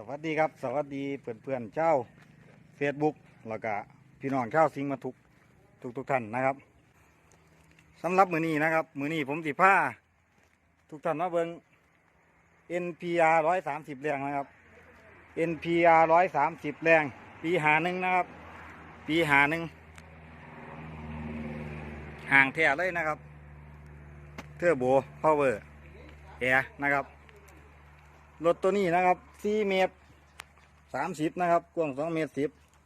สวัสดีครับ สวัสดีเพื่อนเพื่อนๆเจ้า Facebook แล้วก็พี่น้องชาสิงมาทุกทุกทุกท่านนะครับสำหรับมือนี้นะครับ มือนี้ผมสิผ้าทุกท่านมาเบิง NPR ร้อยสามสิบแรงนะครับ NPR ร้อยสามสิบแรง ปีหาหนึ่งนะครับ ปีหาหนึ่งห่างแท้เลยนะครับ เทอร์โบพาวเวอร์แอร์นะครับ รถตัวนี้นะครับ4เมตร30นะครับ กว้าง2เมตร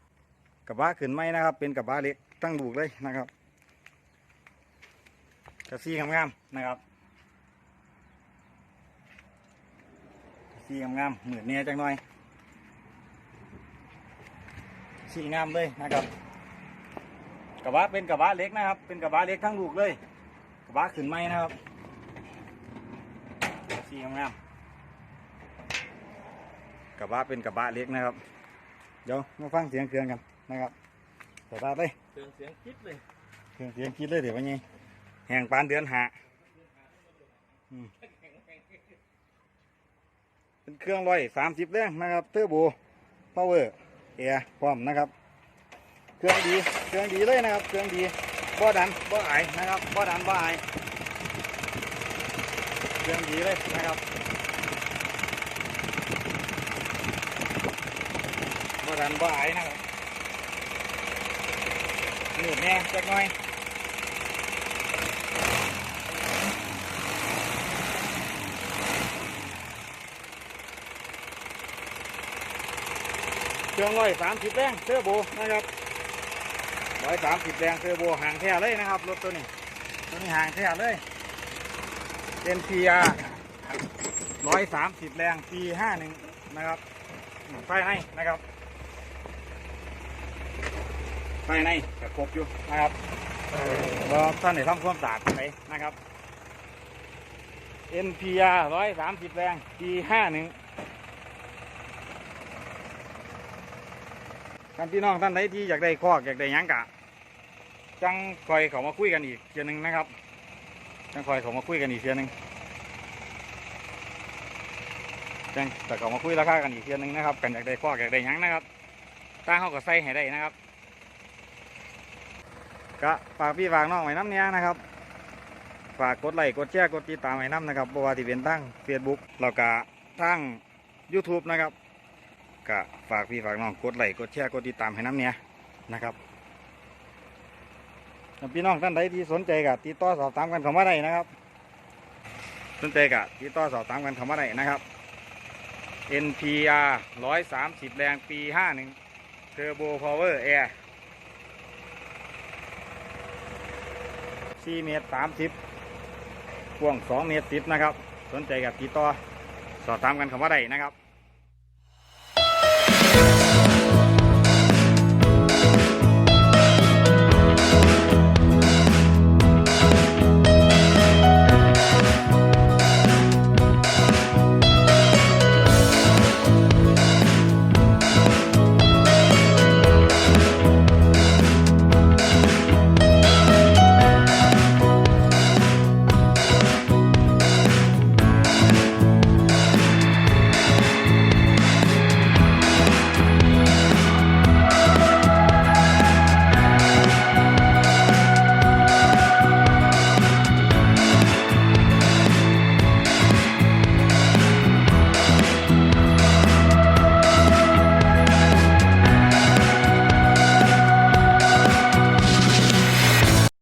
10กระบะขึ้นไหมนะครับ เป็นกระบะเล็กตั้งดูกเลยนะครับกระซี่งามๆนะครับกระซี่งามๆเหมือนเนี้ยจังหน่อยสีงามเลยนะครับ กระบะเป็นกระบะเล็กนะครับ เป็นกระบะเล็กทั้งลูกเลย กระบะขึ้นไหมนะครับกระซี่งามๆ กระบะเป็นกระบะเล็กนะครับ เดี๋ยวมาฟังเสียงเครื่องกันนะครับสตาร์ทเลยเสียงเสียงคิดเลยเครื่องเสียงคิดเลยเดี๋ยววันนี้แห่งปานเดือนหาอืมเป็นเครื่องร้อยสามสิบแรงนะครับเทอร์โบพาวเวอร์เอร์พร้อมนะครับ เครื่องดีเครื่องดีเลยนะครับ เครื่องดีบ่ดันบ่ไอายนะครับบ่ดันบ่ไอายเครื่องดีเลยนะครับ บ่ดันบ่ายนะครับหนืดแน่จักหน่อยเครื่องร้อยสามสิบแรงเทอร์โบนะครับร้อยสามสิบแรงเทอร์โบห่างแท้เลยนะครับรถตัวนี้ ตัวนี้ห่างแท้เลย NPR ร้อยสามสิบแรงปีห้าหนึ่งนะครับไฟในนะครับ ไฟในจะครบอยู่นะครับรอท่านได้ทำความสะอาดไปนะครับ NPR ร้อยสามสิบแรงปีห้าหนึ่งท่านพี่น้องท่านใดที่อยากได้คอกอยากได้หยังกะ จังคอยเขามาคุยกันอีกเทียหนึงนะครับ จังคอยเขามาคุยกันอีกเทียหนึงจังแต่ก็มาคุยราคากันอีกเทียหนึงนะครับ กันอยากได้คอกอยากได้หยังนะครับตั้งเขาก็ใส่ให้ได้นะครับ ก็ฝากพี่ฝากน้องไว้น้ำเนี้ยนะครับ ฝากกดไลค์กดแชร์กดติดตามไว้น้ำนะครับบว่าที่เป็นทั้ง Facebook แล้วก็ทั้ง YouTube นะครับก็ฝากพี่ฝากน้องกดไลค์กดแชร์กดติดตามให้น้ำเนี้ยนะครับถ้าพี่น้องท่านใดที่สนใจก็ติดต่อสอบถามกันเข้ามาได้นะครับ สนใจก็ติดต่อสอบถามกันเข้ามาได้นะครับ NPR 130 แรงปี 51 Turbo Power Air 4เมตร30กว้าง2เมตร10นะครับ สนใจกับติดต่อสอบถามกันคำว่าใดนะครับ